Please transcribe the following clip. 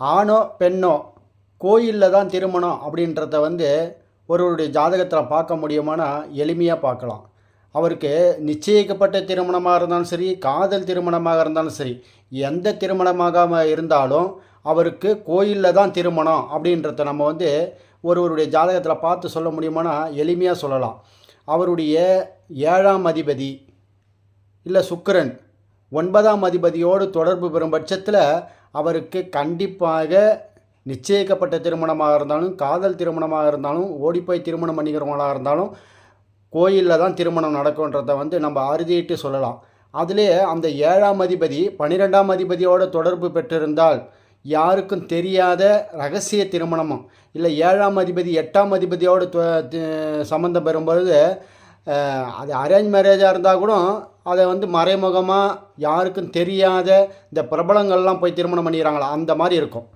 ஆணோ பெண்ணோ கோயிலில் தான் திருமணம் அப்படின்றத வந்து ஒருவருடைய ஜாதகத்தில் பார்க்க முடியுமானா எளிமையாக பார்க்கலாம். அவருக்கு நிச்சயிக்கப்பட்ட திருமணமாக இருந்தாலும் சரி காதல் திருமணமாக இருந்தாலும் சரி எந்த திருமணமாக இருந்தாலும் அவருக்கு கோயிலில் தான் திருமணம் அப்படின்றத நம்ம வந்து ஒருவருடைய ஜாதகத்தில் பார்த்து சொல்ல முடியுமானா எளிமையாக சொல்லலாம். அவருடைய ஏழாம் அதிபதி இல்லை சுக்கிரன் ஒன்பதாம் அதிபதியோடு தொடர்பு பெறும் பட்சத்தில் அவருக்கு கண்டிப்பாக நிச்சயிக்கப்பட்ட திருமணமாக இருந்தாலும் காதல் திருமணமாக இருந்தாலும் ஓடிப்போய் திருமணம் பண்ணிக்கிறவங்களாக இருந்தாலும் கோயிலில் தான் திருமணம் நடக்கும்ன்றத வந்து நம்ம அறுதிட்டு சொல்லலாம். அதிலே அந்த ஏழாம் அதிபதி பன்னிரெண்டாம் அதிபதியோடு தொடர்பு பெற்றிருந்தால் யாருக்கும் தெரியாத ரகசிய திருமணமும் இல்லை ஏழாம் அதிபதி எட்டாம் அதிபதியோடு சம்மந்தம் பெறும்பொழுது அது அரேஞ்ச் மேரேஜாக இருந்தால் கூட அதை வந்து மறைமுகமாக யாருக்கும் தெரியாத இந்த பிரபலங்கள்லாம் போய் திருமணம் பண்ணிக்கிறாங்களா? அந்த மாதிரி இருக்கும்.